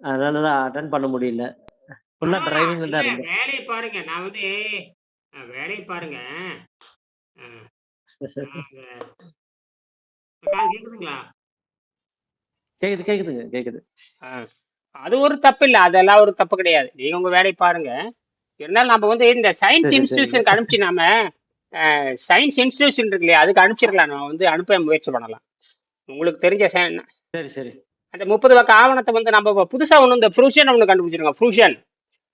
அதனால தான் அட்டெண்ட் பண்ண முடியல. ஃபுல்லா டிரைவிங்ல தான் இருந்தேன். வேலைய பாருங்க. நான் வந்து வேலைய பாருங்க. கேக்குதுங்களா? கேக்குது, கேக்குதுங்க. கேக்குது. ஆ. அது ஒரு தப்பு இல்ல. அதெல்லாம் ஒரு தப்பு கிடையாது. நீங்க உங்க வேலைய பாருங்க. இருந்தாலும் நம்ம வந்து இந்த சயன்ஸ். இன்ஸ்டிடியூஷனுக்கு அனுப்பிச்சு நாம சயன்ஸ் இன்ஸ்டிடியூஷன் இருக்கு இல்லையா? அதுக்கு அனுப்பிச்சிரலாம். நம்ம வந்து அனுப்ப முயற்சி பண்ணலாம். உங்களுக்கு தெரிஞ்ச சரி, சரி. அந்த 30 பக்க ஆவணத்த வந்து நம்ம புதுசா ஒண்ணு இந்த ஃப்ரூஷன் ஒண்ணு கண்டுபிடிச்சிருங்க. ஃப்ரூஷன்.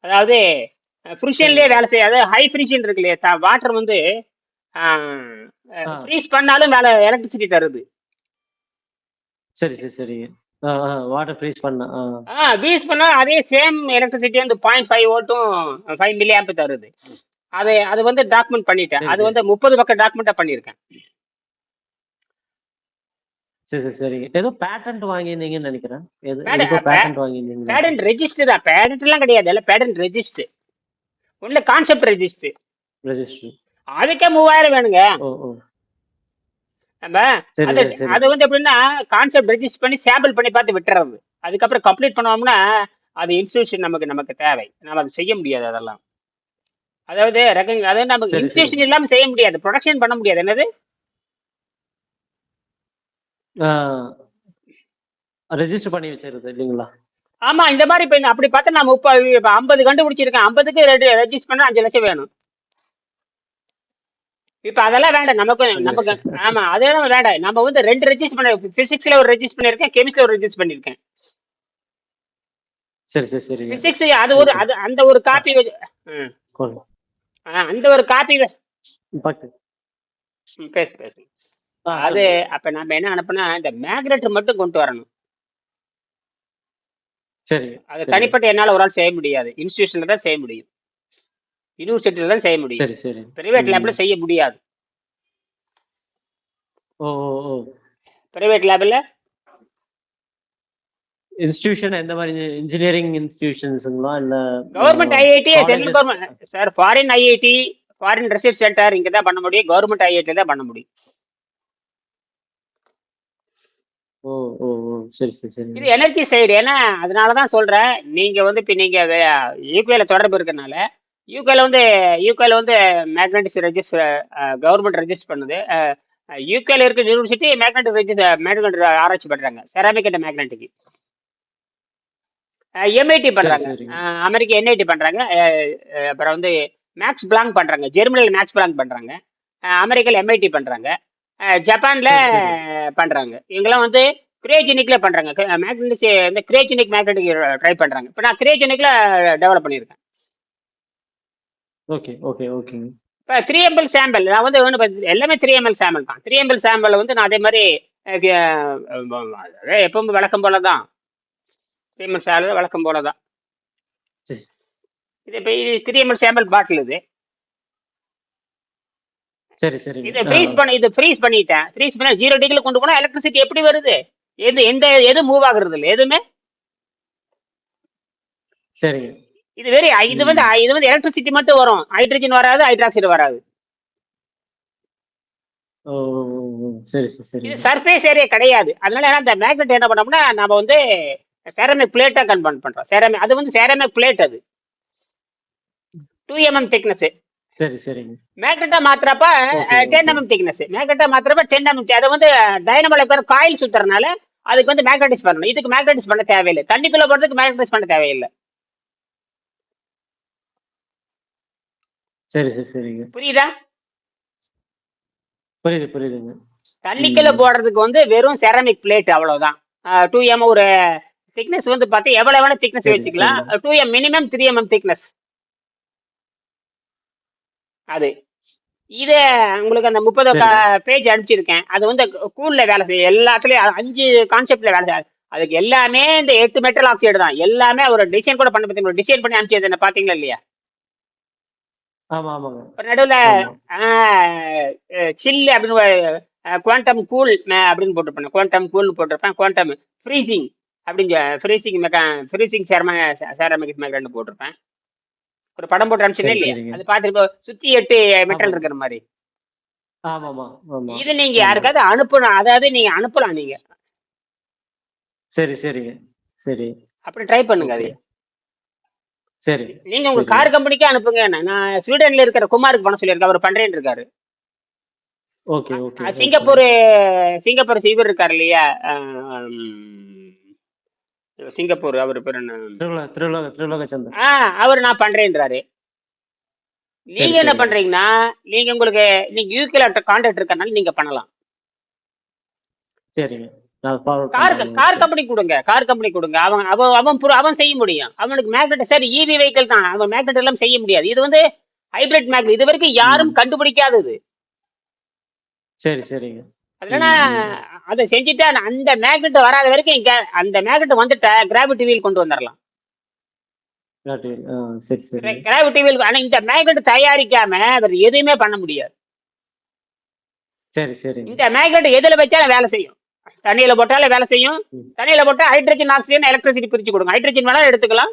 அதாவது ஃப்ரூஷன்லயே. வேலை செய்ய அதாவது ஹை ஃப்ரீஷன் இருக்கு இல்லையா? வாட்டர் வந்து. ஃப்ரீஸ் பண்ணாலும் வேலை எலக்ட்ரிசிட்டி தருது. சரி, சரி, ஆ. வாட்டர் ஃப்ரீஸ் பண்ணா. ஆ. ஃப்ரீஸ் பண்ணா அதே சேம் எலக்ட்ரிசிட்டி வந்து 0.5 வோல்ட்டும் 5 மில்லி ஆம்ப் தருது. அது அது வந்து டாக்குமெண்ட் பண்ணிட்டேன். சரி, அது சரி. வந்து 30 பக்க டாக்குமெண்ட்டா பண்ணியிருக்கேன். சரி, சரி. ஏதோ பேட்டன்ட் வாங்கியிருந்தீங்கன்னு நெனைக்கிறேன். பே பேட்டன்ட் வாங்கியிருந்தீங்கன்னு பேடன்ட் நெனைக்கிறேன். ரெஜிஸ்டர் தான். பேடன்ட்லாம் கிடையாது. எல்லாம் patent register. Only concept register. Registry. அதுக்கே 3000 வேணுங்க. நம்ம அது வந்து எப்படின்னா கான்செப்ட் ரெஜிஸ்டர் பண்ணி சாம்பிள் பண்ணி பார்த்து விட்டுறது. அதுக்கப்புறம் கம்ப்ளீட் பண்ணோம்னா அது இன்ஸ்டிடியூஷன் நமக்கு நமக்கு தேவை. நாம அத செய்ய முடியாது அதெல்லாம். அதாவது ரெகக் அதாவது நமக்கு சரி, சரிங்க. இன்ஸ்டிடியூஷன் இல்லாம செய்ய முடியாது. புரொடக்ஷன் பண்ண முடியாது. என்னது? ரெஜிஸ்டர் பண்ணி வச்சுறது இல்லீங்களா? ஆமா. இந்த மாரி இப்ப அப்படி பார்த்தா நான் முப்ப இப்ப 50 கண்டுபிடிச்சிருக்கேன். 50க்கு ரெடி ரெஜிஸ்டர் பண்ணா 5 லட்சம் வேணும். இப்ப அதெல்லாம் வேண்டாம். நமக்கு 5 நமக்கு. ஆமா. அதெல்லாம் வேண்டாம். நம்ம வந்து 2 ரெஜிஸ்டர் பண்ண பிசிக்ஸ்ல ஒரு ரெஜிஸ்டர் பண்ணியிருக்கேன். கெமிஸ்ட்ரில ஒரு ரெஜிஸ்டர் பண்ணியிருக்கேன். சரி, சரி, சரிங்க. பிசிக்ஸ் அது ஒரு. அது அந்த ஒரு. காப்பி அந்த ஒரு காப்பி. பேசு, பேசு. அது. அப்ப நம்ம என்ன அனுப்புனா இந்த மேக்னெட் மட்டும் கொண்டு வரணும். சரிங்க, அது. தனிப்பட்ட என்னால ஒரு ஆள் செய்ய முடியாது. இன்ஸ்டிடியூஷன்ல தான் செய்ய முடியும். யுனிவர்சிட்டில தான் செய்ய முடியும். சரி, சரி. பிரைவேட். லேப்ல செய்ய முடியாது. ஓ, ஓ. பிரைவேட் லேப்ல இன்ஸ்டிடியூஷன் எந்த மாரி இன்ஜினியரிங் இன்ஸ்டிடியூஷன்ஸ்ங்களா? இல்ல அ government IIT, central colleges government sir foreign IIT, foreign research centre இங்க தான் பண்ண முடியும். கவர்ன்மெண்ட் ஐஐடில தான் பண்ண முடியும். ஓ, ஓ, ஓ. சரி, சரி, இது. Energy side. ஏன்னா அதனால தான் சொல்றேன். நீங்க வந்து இப்ப நீங்க யுகேல தொடர்பு இருக்கனால, யுகேல வந்து யுகேல வந்து மேக்னடிக்ஸ் ரெஜிஸ்டர் அ கவர்ன்மெண்ட் ரெஜிஸ்டர் பண்ணுது. யுகேல இருக்க யூனிவர்சிட்டி மேக்னெட்டிக் ரெஜிஸ்டர் மேக்னெட் ஆராய்ச்சி பண்றாங்க. Ceramic and magnetic. எம்ஐடி பண்றாங்க. அமெரிக்கா என்ஐடி பண்றாங்க. அப்புறம் வந்து மேக்ஸ் பிளாங்க் பண்றாங்க. ஜெர்மனில மேக்ஸ் பிளாங்க் பண்றாங்க. அ அமெரிக்கால எம்ஐடி பண்றாங்க. ஜப்பான்ல. பண்றாங்க. இவங்கலாம் வந்து கிரையோஜெனிக்ல பண்றாங்க. க மேக்னடிக்ஸ் இந்த கிரையோஜெனிக் மேக்னெட்டிக் ட்ரை பண்றாங்க. இப்ப நான் கிரையோஜெனிக்ல டெவலப் பண்ணியிருக்கேன். ஓகே, ஓகே, ஓகேங்க. இப்ப 3 எம்எல் சாம்பிள் நான் வந்து ஒண்ணு ப எல்லாமே 3 எம்எல் சாம்பிள் தான். 3 எம்எல் சாம்பிள வந்து நான் அதே க அதே எப்பவும் வழக்கம் போல தான். 3 எம்எல் சாம்பிள் வழக்கம் போல தான். இது இப்ப இது 3 எம்எல் சாம்பிள் பாட்டில் இது. சரி, சரிங்க. இத ஃப்ரீஸ். பண்ணி இத ஃப்ரீஸ் பண்ணிட்டேன். ஃப்ரீஸ் பண்ணா 0 டிகிரில கொண்டு போனா எலக்ட்ரிசிட்டி எப்படி வருது? எது எந்த எது மூவ் ஆகுறது இல்ல. எதுவுமே சரிங்க. இது வெரி இது வந்து. இது வந்து எலக்ட்ரிசிட்டி மட்டும் வரும். ஹைட்ரஜன் வராது, ஹைட்ராக்சைடு வராது. சரி, சரி, இது. சர்ஃபேஸ் ஏரியா கிடையாது. அதனால என்ன அந்த மேக்னெட் என்ன பண்ணோம்னா, நாம வந்து செராமிக் பிளேட்டா கன்வெர்ட் பண்றோம். செராமிக் அது வந்து செராமிக் பிளேட் அது. 2 எம்எம் திக்னஸ். சரி, சரிங்க. மேக்னெட்டா 10 ஓகே. Mm thickness. மேக்னெட்டா மாத்துறப்ப 10 எம்எம் அத வந்து டைனமோல பேர் காயில் சுத்துறனால அதுக்கு வந்து மேக்னடைஸ் பண்ணணும். இதுக்கு மேக்னடைஸ் பண்ண தேவையில்ல. தண்ணிக்குள்ள போறதுக்கு மேக்னடைஸ் பண்ண தேவையில்ல. சரி, சரி, சரிங்க. புரியுதா? புரியுது, புரியுதுங்க. தண்ணிக்குள்ள. போடுறதுக்கு வந்து வெறும் செராமிக் பிளேட் அவ்வளவுதான். 2 எம் ஒரு திக்னஸ் வந்து பார்த்தா எவ்வளவு வேணா திக்னஸ் வச்சுக்கலாம். 2 எம் மினிமம் 3 எம்எம் திக்னஸ். அது. இத உங்களுக்கு அந்த 30 க சரிங்க. பேஜ் அனுப்பிச்சிருக்கேன். அது வந்து கூல்ல வேலை செய்யும். எல்லாத்துலயும் 5 கான்செப்ட்ல வேலை செய்யும். அதுக்கு எல்லாமே இந்த 8 மெட்டல் ஆக்சைடு தான். எல்லாமே ஒரு டிசைன் கூட பண்ண பார்த்தீங்களா? டிசைன் பண்ணி அனுப்பிச்சது என்ன பார்த்தீங்களா இல்லையா? நடுவுல ஆமா. ஆ சில் அப்படின்னு குவாண்டம் கூல் அப்படின்னு போட்டிருப்பேன். குவாண்டம் கூல்னு போட்டிருப்பேன். குவாண்டம் ஃப்ரீசிங் அப்படின்னு ஃப்ரீசிங் மெக்கா ஃப்ரீசிங் செரம செராமிக் மேக்னெட்னு போட்டிருப்பேன். ஒரு படம் போட்டு அனுப்பிச்சேனே சரி, இல்லையா? அது பார்த்துட்டு சுத்தி 8 மெட்டல். இருக்கிற ஆமா. இது நீங்க. யாருக்காவது அனுப்பணும். அதாவது நீங்க அனுப்பலாம் நீங்க. சரி, சரிங்க. சரி. அப்படி ட்ரை பண்ணுங்க அது சரி நீங்க உங்க சரி கார் கம்பெனிக்கே அனுப்புங்க நான் ஸ்வீடன்ல இருக்கிற குமாருக்கு பண்ண சொல்லியிருக்கேன் அவர் பண்றேன்னு இருக்காரு ஓகே ஓகே சிங்கப்பூர் சிங்கப்பூர் இவர் இருக்காரு இல்லையா சிங்கப்பூர் அவர் பேர் என்ன? திருவிழா திருவிழா சந்தர் ஆ அவர் நான் பண்றேன்றாரு. நீங்க என்ன பண்றீங்கன்னா நீங்க உங்களுக்கு நீங்க யூகேல கான்டாக்ட் இருக்கறனால நீங்க பண்ணலாம். சரிங்க கார் கார் கம்பெனி கொடுங்க கார் கம்பெனி கொடுங்க. அவன் அவன் அவன் அவன் செய்ய முடியும். அவனுக்கு மேக்னெட் சரி இவி வெஹிக்கிள் தான். அவன் மேக்னெட் எல்லாம் செய்ய முடியாது. இது வந்து ஹைபிரிட் மேக்னெட் இது வரைக்கும் யாரும் கண்டுபிடிக்காதது. சரி சரிங்க. அதனால அதை செஞ்சுட்டு அந்த- மேக்னெட் வராத வரைக்கும் அந்த மேக்னெட் வந்துட்ட கிராவிட்டி வீல் கொண்டு வந்துடலாம் சரி கிராவிட்டி வீல் ஆனா இந்த மேக்னெட் தயாரிக்காம வேற எதுவுமே பண்ண முடியாது. சரி சரிங்க இந்த மேக்னெட் எதுல வச்சாலும் வேலை செய்யும். தண்ணியில போட்டாலும் வேலை செய்யும். தண்ணியில போட்டா ஹைட்ரஜன் ஆக்சிஜன் எலக்ட்ரிசிட்டி பிரிச்சு கொடுங்க. ஹைட்ரஜன் வேணாலும் எடுத்துக்கலாம்.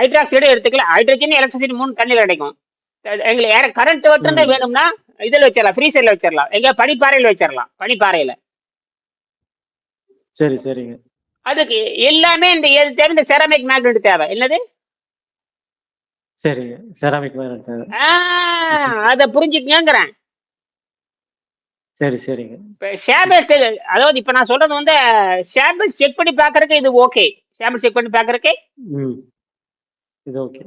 ஹைட்ராக்சைடு எடுத்துக்கலாம். ஹைட்ரஜன் எலக்ட்ரிசிட்டி மூணு தண்ணியில் கிடைக்கும். எங்களுக்கு கரண்ட் மட்டும் தான் வேணும்னா இதில் வச்சிடலாம் ஃப்ரீசரில் வச்சிடலாம் எங்க பனிப்பாறையில் வச்சிடலாம் பனிப்பாறையில். சரி சரிங்க. அதுக்கு எல்லாமே இந்த எது தேவை இந்த செரமிக் மேக்னெட் தேவை. என்னது? சரிங்க. செராமிக் மேல தேவை. அதை புரிஞ்சுக்கங்கிறேன். சரி சரிங்க. இப்போ ஷேபிள் அதாவது இப்போ நான் சொல்றது வந்து ஷேபிள் செக் பண்ணி பார்க்கறதுக்கு இது ஓகே ஷேபிள் செக் பண்ணி பார்க்கறதுக்கு? ம். இது ஓகே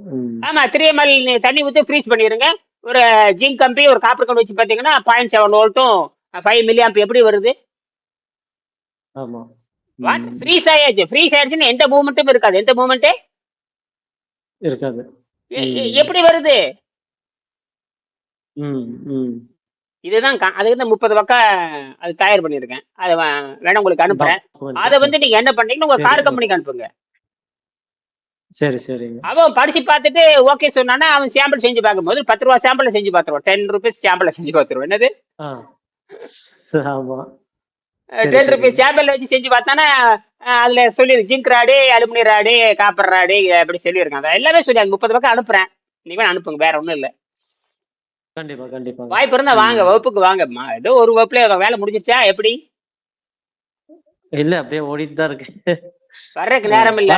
ஆமா த்ரீ எம்எல் தண்ணி ஊற்றி ஃப்ரீஸ் பண்ணிடுங்க ஒரு ஜிங்க் கம்பி ஒரு காப்பர் கம்பி வச்சு பார்த்தீங்கன்னா பாயிண்ட் செவன் வோல்ட்டும் ஃபைவ் மில்லி ஆம்ப் எப்படி வருது? ஆமா. வாட் ம். ஃப்ரீஸ் ஆயாச்சு. ஃப்ரீஸ் ஆயிடுச்சுன்னு எந்த மூவ்மெண்ட்டும் இருக்காது. எந்த மூவ்மெண்ட்டு இருக்காது. எப்படி வருது? இதுதான் அதுக்கு தான் முப்பது பக்கம் அது தயார் பண்ணியிருக்கேன். அதை வேணா உங்களுக்கு அனுப்புறேன். அதை வந்து நீங்க என்ன பண்றீங்கன்னா உங்க கார் கம்பெனிக்கு அனுப்புங்க. சரி சரிங்க. அவன் படிச்சு பார்த்துட்டு ஓகே சொன்னானா அவன் சாம்பிள் செஞ்சு பார்க்கும்போது பத்து ரூபா சாம்பிள் செஞ்சு பார்த்துருவான். டென் ருபீஸ் சாம்பிள் செஞ்சு பார்த்துருவான். என்னது? ஆமா. சரி டென் ருபீஸ் சாம்பிள் வச்சு செஞ்சு பார்த்தானா அதுல சொல்லி zinc rod aluminium rod copper rod அப்படி சொல்லியிருக்காங்க அதை எல்லாமே சொல்லி அந்த முப்பது பக்கம் அனுப்புறேன். நீங்க அனுப்புங்க வேற ஒண்ணும் இல்ல. கண்டிப்பா கண்டிப்பாங்க வாய்ப்பு இருந்தா வாங்க வகுப்புக்கு வாங்க ம- ஏதோ ஒரு வகுப்புல வேலை முடிஞ்சிருச்சா? எப்படி? இல்ல அப்படியே ஓடிட்டு தான் இருக்கு. வர்றதுக்கு நேரம் இல்ல.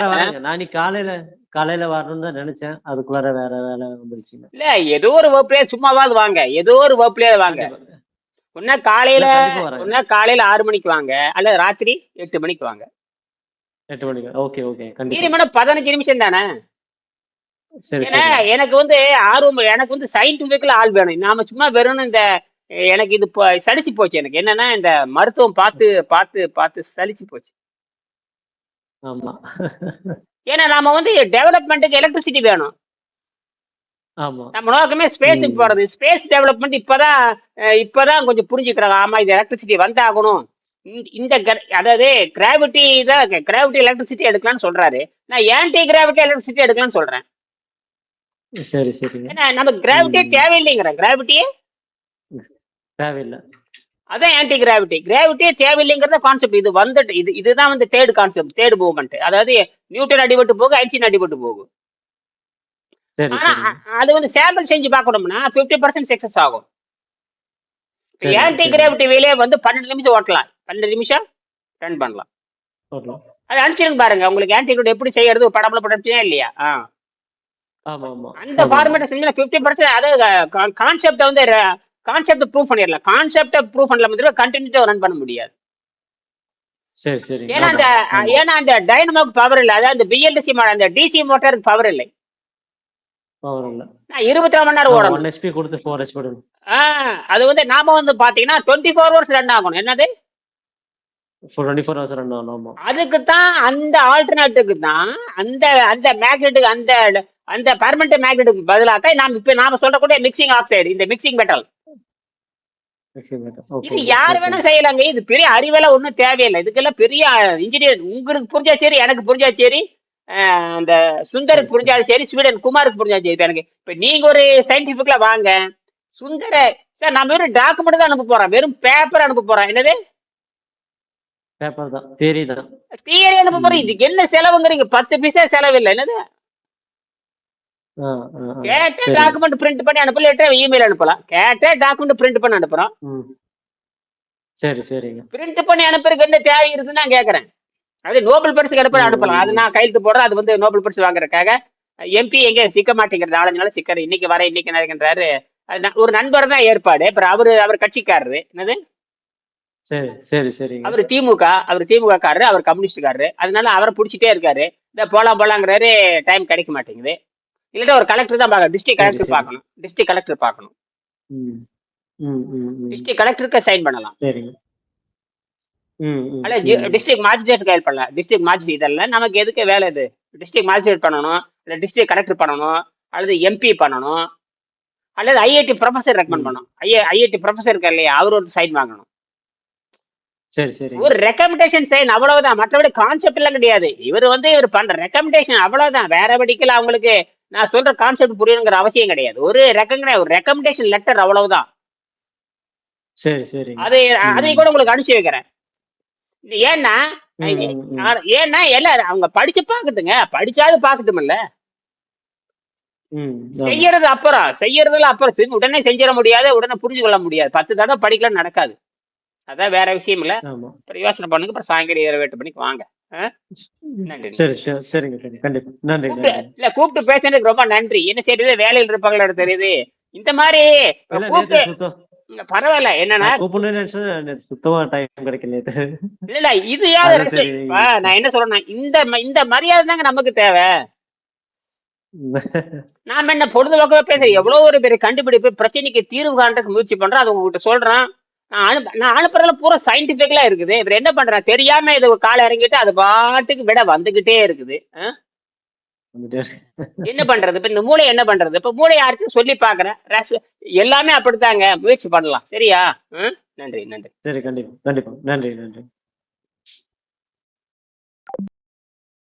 நான் காலையில காலையில வரணும்னு தான் நினைச்சேன். அதுக்குள்ளார வேற வேலை வந்துருச்சுங்க இல்ல ஏதோ ஒரு வகுப்புலயே சும்மாவாது வாங்க. ஏதோ ஒரு வகுப்புலயே வாங்க. ஒன்னா காலையில ஒன்னா காலையில ஆறு மணிக்கு வாங்க. அல்லது ராத்திரி எட்டு மணிக்கு வாங்க. எட்டு மணிக்கு. Okay okay. கண்டிப்பா. பதினஞ்சு நிமிஷம் தானே? ஏன்னா எனக்கு வந்து ஆர்வம் எனக்கு வந்து சயின்டிபிக்ல ஆள் வேணும். நாம சும்மா வெறும் இந்த எனக்கு இது சலிச்சு போச்சு எனக்கு. என்னன்னா இந்த மருத்துவம் பார்த்து பார்த்து பார்த்து சலிச்சு போச்சு. ஆமா. ஏன்னா நாம வந்து டெவலப்மெண்ட்டுக்கு எலக்ட்ரிசிட்டி வேணும். ஆமா. நம்ம நோக்கமே ஸ்பேஸுக்கு போறது. ஸ்பேஸ் டெவலப்மெண்ட் இப்பதான் இப்பதான் கொஞ்சம் புரிஞ்சுக்கிறாங்க. ஆமா இது எலக்ட்ரிசிட்டி வந்தாகணும். இந்த அதாவது கிராவிட்டி தான் கிராவிட்டி எலக்ட்ரிசிட்டி எடுக்கலாம்னு சொல்றாரு. நான் ஆன்டி கிராவிட்டி எலக்ட்ரிசிட்டி எடுக்கலாம்னு சொல்றேன். சரி சரிங்க ஏன்னா நம்ம கிராவிட்டியே தேவையில்லைங்கிறேன் கிராவிட்டியே தேவையில்லை. அதான் ஆன்டி கிராவிட்டி கிராவிட்டியே தேவையில்லைங்கிறத கான்செப்ட் இது வந்துட்டு இது இதுதான் வந்து தேர்ட் கான்செப்ட் தேர்ட் மூவ்மெண்ட் அதாவது நியூட்டன் அடிபட்டு போகும் ஐன்ஸ்டீன் அடிபட்டு போகும். ஆனா அது வந்து சாம்பிள் செஞ்சு பார்க்கணும்னா 50% பர்சன்ட் சக்சஸ் ஆகும். ஆன்டி கிராவிட்டி வேலையே வந்து பன்னெண்டு நிமிஷம் ஓட்டலாம். பன்னெண்டு நிமிஷம் ரன் பண்ணலாம். அது அனுப்பிச்சிருங்க பாருங்க. உங்களுக்கு ஆன்டி கிராவிட்டி எப்படி செய்யறது படம்ல படம் இல்லையா? அந்த ஃபார்மேட்டை செஞ்சா ஃபிஃப்டி பர்சன்ட் அதாவது கான்செப்டை வந்து கான்செப்ட் ப்ரூவ் பண்ணிடலாம். கான்செப்டை ப்ரூவ் பண்ணல வந்து கண்டினியூ ரன் பண்ண முடியாது. சரி சரிங்க ஏன்னா அந்த ஏன்னா அந்த டைனமோக்கு பவர் இல்லை. அதாவது அந்த பிஎல்டிசி அந்த டிசி மோட்டருக்கு பவர் இல்லை. பவர் இல்ல. இருபத்தி நாலு மணி நேரம் ஓடணும். ஹெச்பி கொடுத்து ஃபோர் ஆ, அது வந்து நாம வந்து பாத்தீங்கன்னா டுவெண்ட்டி ஃபோர் ஹவர்ஸ் ரன் ஆகணும். என்னது? அதுக்கு தான் அந்த ஆல்டர்னேட்டுக்கு தான் அந்த அந்த மேக்னெட்டுக்கு அந்த அந்த பர்மனண்ட் மேக்னெட்டுக்கு பதிலாக தான் நாம் இப்போ நாம சொல்லக்கூடிய மிக்சிங் ஆக்சைடு இந்த மிக்சிங் மெட்டல் இது யார் வேணா செய்யலாங்க. இது பெரிய அறிவெல்லாம் ஒன்றும் தேவையில்லை. இதுக்கெல்லாம் பெரிய இன்ஜினியர் உங்களுக்கு புரிஞ்சா சரி எனக்கு புரிஞ்சா சரி அந்த சுந்தருக்கு புரிஞ்சாலும் சரி ஸ்வீடன் குமாருக்கு புரிஞ்சாலும் சரி எனக்கு இப்போ நீங்க ஒரு சயின்டிஃபிக்ல வாங்க. சுந்தர சார் நான் வெறும் டாக்குமெண்ட் தான் அனுப்ப போறேன் வெறும் பேப்பர் அனுப்ப போறேன் என்னது? பேப்பர் தான். தேரி தான். தியரி அனுப்ப போறேன் ம். இதுக்கு என்ன செலவுங்கிறீங்க? பத்து பைசா செலவு இல்லை என்னது. கேட்ட சரி. டாக்குமெண்ட் பிரிண்ட் பண்ணி அனுப்பல இல்லாட்டா இமெயில் அனுப்பலாம். கேட்ட டாக்குமெண்ட் பிரிண்ட் பண்ணி அனுப்புறோம். சரி சரிங்க. பிரிண்ட் பண்ணி அனுப்புறதுக்கு என்ன தேவை இருக்குன்னு நான் கேட்கறேன் அது நோபல் பரிசு கிடைப்ப அனுப்பலாம். அது. நான் கையெழுத்து போடுறேன் அது வந்து நோபல் பரிசு வாங்குறதுக்காக. எம்பி எங்க சிக்க மாட்டேங்கிறது நாலஞ்சு நாள் சிக்கர். இன்னைக்கு வர இன்னைக்கு நடக்கின்றாரு. ஒரு நண்பர் தான் ஏற்பாடு. அப்புறம் அவரு அவர் கட்சிக்காரரு. என்னது? சரி சரி சரிங்க. அவர் திமுக அவர் திமுக காரரு அவர் கம்யூனிஸ்ட்காரரு அதனால அவரை பிடிச்சிட்டே இருக்காரு. இந்த போலாம் போலாங்கிறாரு டைம் கிடைக்க மாட்டேங்குது. இல்லாட்டா ஒரு கலெக்டர் தான் பார்க்கணும். டிஸ்ட்ரிக்ட் சரி, கலெக்டர். பார்க்கணும். டிஸ்ட்ரிக்ட் கலெக்டர் பார்க்கணும். டிஸ்ட்ரிக்ட் கலெக்டருக்கு சைன் பண்ணலாம். அல்ல. டிஸ்ட்ரிக்ட் மாஜிஸ்ட்ரேட் கைல் பண்ணலாம். டிஸ்ட்ரிக்ட் மாஜிஸ்ட்ரேட் இதெல்லாம் நமக்கு எதுக்கு வேலை இது? டிஸ்ட்ரிக்ட் மாஜிஸ்ட்ரேட் பண்ணணும் இல்லை டிஸ்ட்ரிக்ட் கலெக்டர் பண்ணணும் அல்லது எம்பி பண்ணணும் அல்லது ஐஐடி ப்ரொஃபசர் ரெக்கமெண்ட். பண்ணணும். ஐஏ ஐஐடி ப்ரொஃபசர் இருக்கார் இல்லையா அவர் ஒரு சைன் வாங்கணும். சரி சரி. ஒரு ரெக்கமெண்டேஷன் சைன் அவ்வளவுதான். மற்றபடி கான்செப்ட் எல்லாம் கிடையாது. இவர் வந்து இவர் பண்ற ரெக்கமெண்டேஷன் அவ்வளவுதான். வேற படிக்கல அவங்களுக்கு நான் சொல்ற கான்செப்ட் புரியணுங்கிற அவசியம் கிடையாது. ஒரு ரெக்கமெண்ட் ஒரு ரெக்கமெண்டேஷன் லெட்டர் அவ்வளவுதான். சரி சரிங்க. அதை. அதையும் கூட உங்களுக்கு அனுப்பிச்சு வைக்கிறேன். இது ஏன்னா ஏன்னா எல்லாம் அவங்க படிச்சு பாக்கட்டுங்க படிச்சாவது பாக்கட்டுமில்ல. செய்யறது அப்புறம் செய்யறதுல அப்புறம் உடனே செஞ்சிட முடியாது உடனே புரிஞ்சு கொள்ள முடியாது. பத்து தடவை படிக்கலாம் நடக்காது. அதான் வேற விஷயம் இல்ல. யோசனை பண்ணுங்க அப்புறம் சாயங்காலம் ஏழு எட்டு மணிக்கு வாங்க. சரி சரி சரிங்க சரி. கண்டிப்பா. நன்றி கூப்பிட்டு நன்றி. இல்ல கூப்பிட்டு பேசுனதுக்கு ரொம்ப நன்றி. என்ன செய்யுது வேலையில் இருப்பாங்களோ தெரியுது. இந்த மாதிரி கூப்பிட்டு பரவாயில்ல. என்னன்னா சுத்தமா டைம் கிடைக்கல இல்ல இல்ல இது. இப்ப நான் என்ன சொல்றேன்னா இந்த இந்த மரியாதை தாங்க நமக்கு தேவை. நாம என்ன பொழுதுபோக்கவே பேசுறேன் எவ்வளவு ஒரு பெரிய கண்டுபிடிப்பு பிரச்சனைக்கு தீர்வு காண்றதுக்கு முயற்சி பண்றோம் அது உங்ககிட்ட சொல்றேன். நான் அனுப்ப நான் அனுப்புறதுல பூரா சயின்டிபிக்கலா இருக்குது. இவர் என்ன பண்றேன் தெரியாம இது காலை இறங்கிட்டு அது பாட்டுக்கு விட வந்துகிட்டே இருக்குது? என்ன பண்றது? இப்ப இந்த மூளை என்ன பண்றது? இப்ப மூளை யாருக்கும் சொல்லி பாக்குறேன் எல்லாமே அப்படித்தாங்க. முயற்சி பண்ணலாம். சரியா? நன்றி நன்றி. சரி கண்டிப்பா கண்டிப்பா. நன்றி நன்றி.